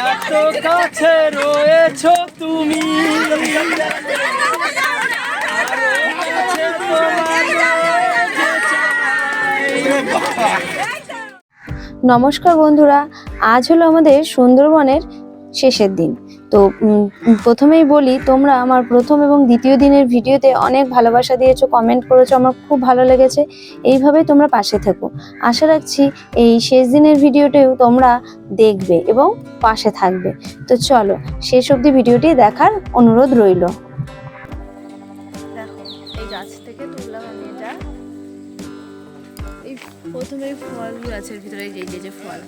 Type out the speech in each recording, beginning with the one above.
এত কাছে তুমি। নমস্কার বন্ধুরা আজ হলো আমাদের সুন্দরবনের শেষের দিন তো প্রথমেই বলি, তোমরা আমার প্রথম এবং দ্বিতীয় দিনের ভিডিওতে অনেক ভালোবাসা দিয়েছ কমেন্ট করেছ, আমার খুব ভালো লেগেছে। এইভাবেই তোমরা পাশে থেকো। আশা রাখছি এই শেষ দিনের ভিডিওতেও তোমরা দেখবে এবং পাশে থাকবে। তো চলো, শেষ অবধি ভিডিওটি দেখার অনুরোধ রইল। দেখো গাছের ভিতরে যে যে ফল।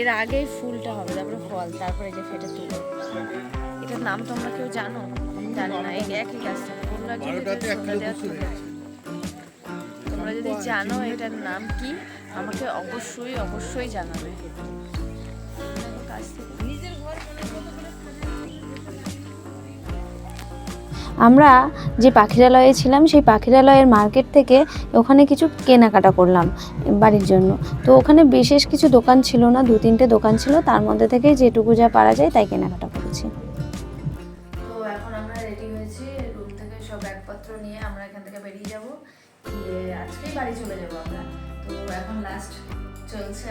এর আগে ফুলটা হবে তারপরে ফল তারপরে যে ফেটে তুলো। এটার নাম তোমরা কেউ জানো? জানি না এই একই গাছটা। তোমরা তুলো। তোমরা যদি জানো এটার নাম কি আমাকে অবশ্যই অবশ্যই জানাবে। কাজ থেকে আমরা যে পাখিরালয়ে ছিলাম, সেই পাখিরালয়ের মার্কেট থেকে ওখানে কিছু কেনাকাটা করলাম বাড়ির জন্য। তো ওখানে বিশেষ কিছু দোকান ছিল না, দু তিনটে দোকান ছিল, তার মধ্যে থেকে যেটুকু যা পারা যায় তাই কেনাকাটা করেছি।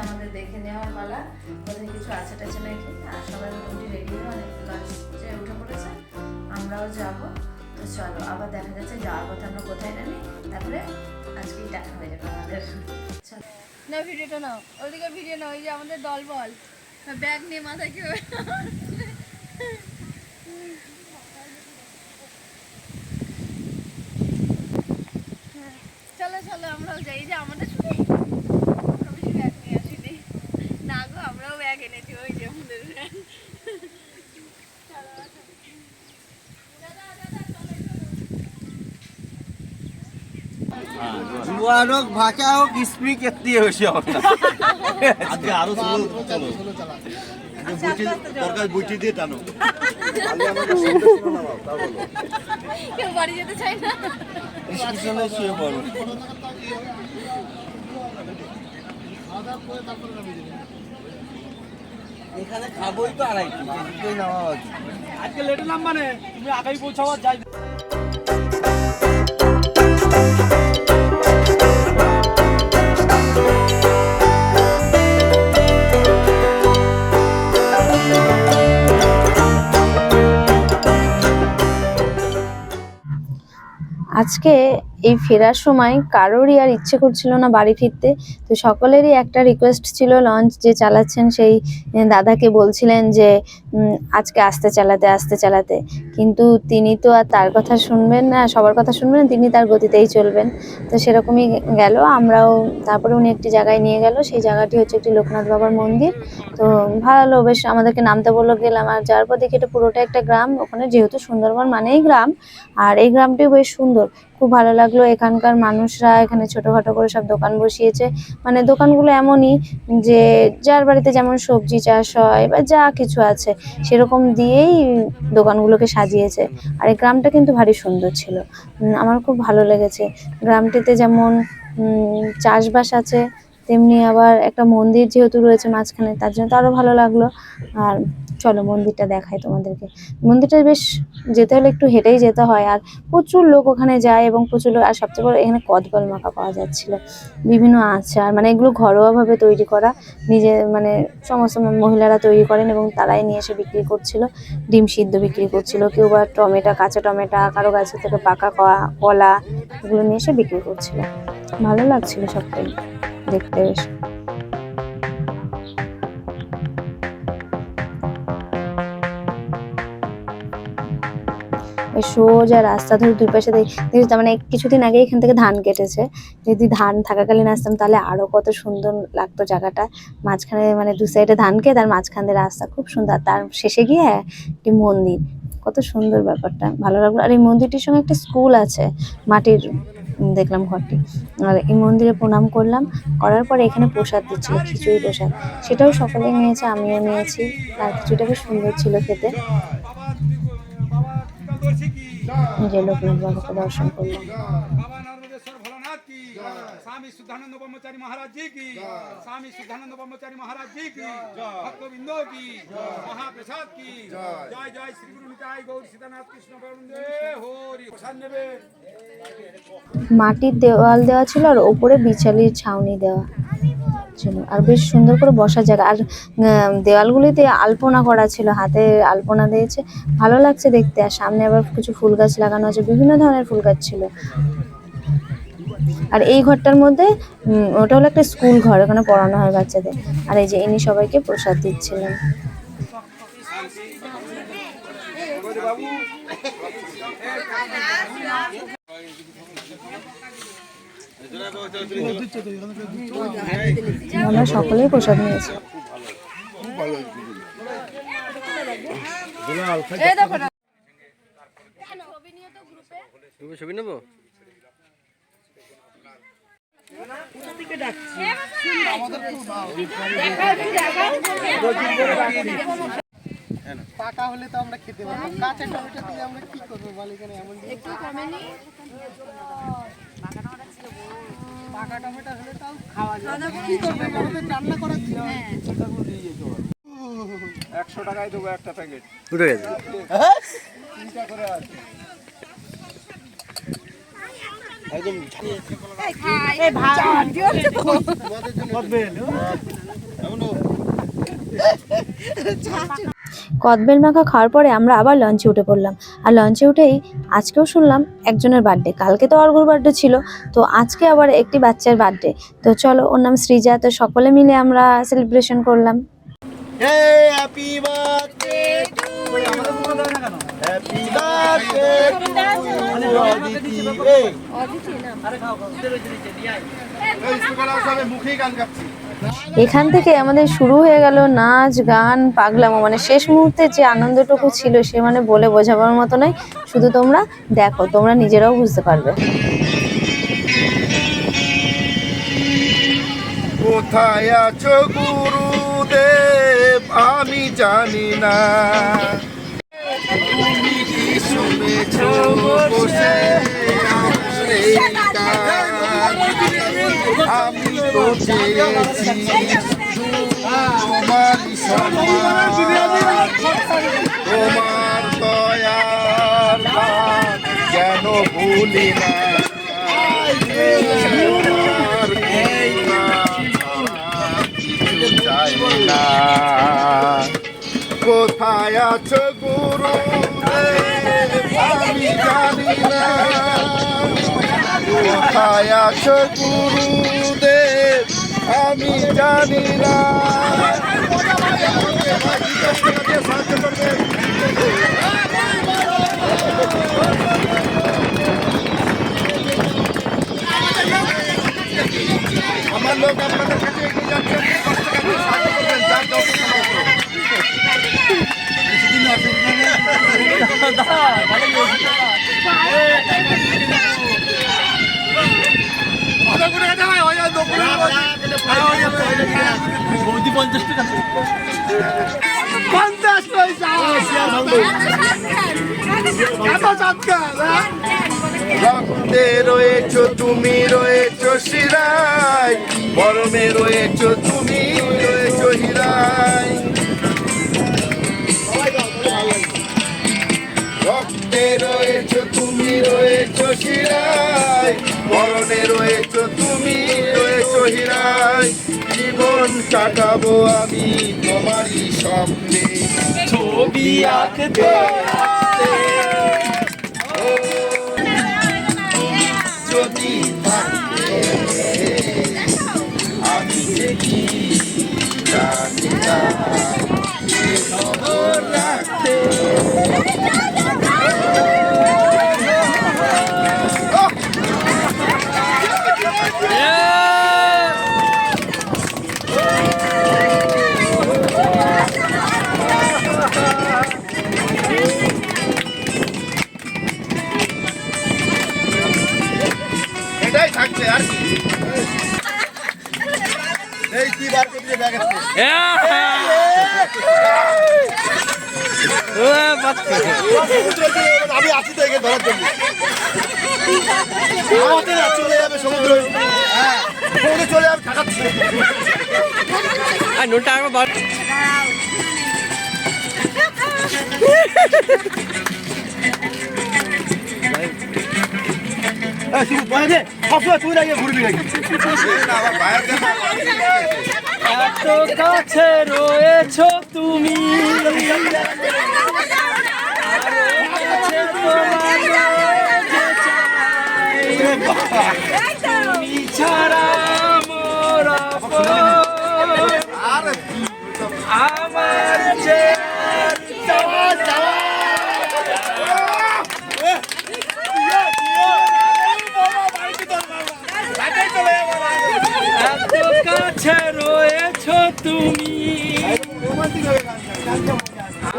আমাদের দেখে নেওয়ার পালা। কোথায় কিছু আছে টাছে নাকি? আর সবাই মোটামুটি রেডি হয়ে অনেক লঞ্চে উঠে পড়েছে। আমরাও যাব। তো চলো আবার দেখা যাচ্ছে যাওয়ার পথে আমরা কোথায় নামি তারপরে আজকেই দেখা হয়ে যাবে আমাদের। চলো। না ভিডিওটা নাও। ওদিকে ভিডিও নাও ওই যে আমাদের দল বল ব্যাগ নিয়ে মাথায় কেউ হ্যাঁ, চলো চলো আমরাও যাই। যে আমাদের শুধু আমরা বেশি ব্যাগ নিয়ে আসিনি না গো আমরাও ব্যাগ এনেছি ওই যে আমাদের ব্যাগ জুয়ান হোক ভাষা হোক স্পিক এত্তি হয়েছে আমরা আজকে আরও চলো। চলো বুটি দরকার বুটি দিয়ে টানো। কেউ বাড়ি যেতে চায় না? শুয়ে পড়ো। এখানে খাবোই তো আড়াই নামা আজকে লেট হলাম মানে? তুমি আগাই পৌঁছাবার যাই আজকে এই ফেরার সময় কারোরই আর ইচ্ছে করছিল না বাড়ি ফিরতে। তো সকলেরই একটা রিকোয়েস্ট ছিল লঞ্চ যে চালাচ্ছেন সেই দাদাকে বলছিলেন যে আজকে আসতে চালাতে আসতে চালাতে। কিন্তু তিনি তো আর তার কথা শুনবেন না সবার কথা শুনবেন না, তিনি তার গতিতেই চলবেন। তো সেরকমই গেল আমরাও তারপরে উনি একটি জায়গায় নিয়ে গেল সেই জায়গাটি হচ্ছে একটি লোকনাথ বাবার মন্দির। তো ভালো বেশ আমাদেরকে নামতে বলল গেলাম। আর যার পর দেখি এটা পুরোটা একটা গ্রাম ওখানে যেহেতু সুন্দরবন মানেই গ্রাম আর এই গ্রামটিও বেশ সুন্দর। খুব ভালো লাগল। এখানকার মানুষরা এখানে ছোটোখাটো করে সব দোকান বসিয়েছে। মানে দোকানগুলো এমনই যে, যার বাড়িতে যেমন সবজি চাষ হয় বা যা কিছু আছে, সেরকম দিয়েই দোকানগুলোকে সাজিয়েছে। আর এই গ্রামটা কিন্তু ভারী সুন্দর ছিল। আমার খুব ভালো লেগেছে। গ্রামটিতে যেমন চাষবাস আছে তেমনি আবার একটা মন্দির যেহেতু রয়েছে মাঝখানে, তার জন্য তো আরও ভালো লাগল। আর চলো মন্দিরটা দেখাই তোমাদেরকে। মন্দিরটা বেশ যেতে হলে একটু হেঁটেই যেতে হয়। আর প্রচুর লোক ওখানে যায় এবং প্রচুর লোক, আর সবচেয়ে বড় এখানে কদবেল মাখা পাওয়া যাচ্ছিল। বিভিন্ন আচার মানে এগুলো ঘরোয়াভাবে তৈরি করা। নিজে মানে সমস্ত মহিলারা তৈরি করেন এবং তারাই নিয়ে এসে বিক্রি করছিল। ডিম সিদ্ধ বিক্রি করছিল। কেউ বা টমেটো, কাঁচা টমেটো, কারও গাছের থেকে পাকা কলা কলা, এগুলো নিয়ে এসে বিক্রি করছিল। ভালো লাগছিল সবটাই। দেখতে বেশ ওই সোজা রাস্তা ধরে দুই পাশে দেখি মানে কিছুদিন আগে এখান থেকে ধান কেটেছে। যদি ধান থাকাকালীন আসতাম তাহলে আরও কত সুন্দর লাগতো জায়গাটা। মাঝখানে মানে দু সাইডে ধান খেত আর মাঝখান দিয়ে রাস্তা খুব সুন্দর। তার শেষে গিয়ে একটি মন্দির। কত সুন্দর ব্যাপারটা। ভালো লাগল। আর এই মন্দিরটির সঙ্গে একটা স্কুল আছে, মাটির দেখলাম ঘরটি। আর এই মন্দিরে প্রণাম করলাম। করার পরে এখানে প্রসাদ দিচ্ছিল, খিচুড়ি প্রসাদ। সেটাও সকলে নিয়েছে, আমিও নিয়েছি। আর খিচুড়িটা বেশ সুন্দর ছিল খেতে। নিজের লোকনাথ বাবাকে দর্শন করলাম। স্বামী सुधानंद ব্রহ্মচারী মহারাজ जी की। स्वामी सुधानंद ब्रह्मचारी महाराज जी কি भक्त কি की। महाप्रसाद की। जय। जय श्री गुरु निताय गौर सीतानाथ कृष्ण हरि प्रसाद নেবে মাটির দেওয়াল দেওয়া ছিল আর ওপরে বিচালির ছাউনি দেওয়া। ছিল। আর বেশ সুন্দর করে বসার জায়গা। আর দেওয়ালগুলিতে আলপনা করা ছিল। হাতে আলপনা দিয়েছে। ভালো লাগছে দেখতে। আর সামনে আবার কিছু ফুল গাছ লাগানো আছে। বিভিন্ন ধরনের ফুল গাছ ছিল। আর এই ঘরটার মধ্যে উম, ওটা হলো একটা স্কুল ঘর ওখানে পড়ানো হয় বাচ্চাদের। আর এই যে ইনি সবাইকে প্রসাদ দিচ্ছিলেন। আমরা সকলেই প্রসাদ নিয়েছি। ছবি নিয়ে তো গ্রুপে ছবি নেব? পাকা হলে তো আমরা খেতে পারব। কাঁচা টমেটো দিয়ে আমরা কি করব বল এখানে এমন? একটু কমেনি? পাকা টমেটো হলে তাও খাওয়া যায় কি করব? আমাদের রান্না করার ছিল একশো টাকায় দেবো একটা প্যাকেট উঠে গেছে। একদম কদবেল মাখা খাওয়ার পরে আমরা আবার লঞ্চে উঠে পড়লাম। আর লঞ্চে উঠেই আজকেও শুনলাম একজনের বার্থডে কালকে তো অর্ঘর বার্থডে ছিল তো আজকে আবার একটি বাচ্চার বার্থডে তো চলো ওর নাম সৃজা তো সকলে মিলে আমরা সেলিব্রেশন করলাম। Happy birthday to happy birthday মুখেই গান গাচ্ছি এখান থেকে আমাদের শুরু হয়ে গেল নাচ গান পাগলামো। মানে শেষ মুহূর্তে যে আনন্দটুকু ছিল সে মানে বলে বোঝাবার মতো নয়। শুধু তোমরা দেখো তোমরা নিজেরাও বুঝতে পারবে। কোথায় আছো গুরুদেব? আমি জানি না। তুমি কি শুনেছ বসে? আমি তো চেয়েছি তোমারই তোমার দয়ার কেন ভুলি না আমি জানি না কোথায় আছো গুরুদেব আমি জানি না আমার লোক আপনাদের কাছে এগিয়ে যাচ্ছে কষ্ট করে সাহায্য করবেন যার যত সামর্থ্য। রক্তে রয়েছ তুমি রয়েছ শিরায় মরমে রয়েছ তুমি রয়েছ হীরায়। রক্তে রয়েছ, তুমি রয়েছ শিরায়। মরণে রয়েছ, তুমি রয়েছ হীরায় জীবন কাটাবো আমি তোমারই স্বপ্নে। ছবি আঁকতে যদি আমি খবর রাখতে। আমি আছি তো এখানে ধরার জন্য চলে যাবে সমুদ্র চলে ঠাকাচ্ছি আর নোটটা আগে বার এই, দে, সবসময় তুই লাগিয়ে ঘুরবি নাকি? এত কাছে রয়েছো তুমি।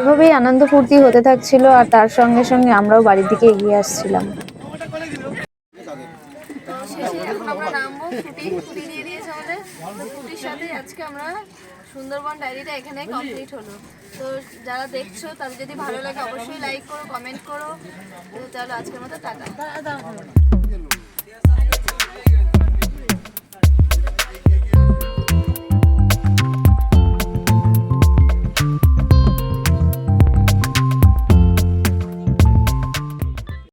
এভাবেই আনন্দ ফুর্তি হতে থাকছিল আর তার সঙ্গে সঙ্গে আমরাও বাড়ির দিকে এগিয়ে আসছিলাম। তো শেষে নামবো ফুটি ফুটি দিয়ে দিয়েছে আমাদের তো ফুটির সাথে আজকে আমরা সুন্দরবন ডায়েরিটা এখানে কমপ্লিট হলো। তো যারা দেখছ তাদের যদি ভালো লাগে অবশ্যই লাইক করো কমেন্ট করো। তো চলো আজকের মতো টাটা।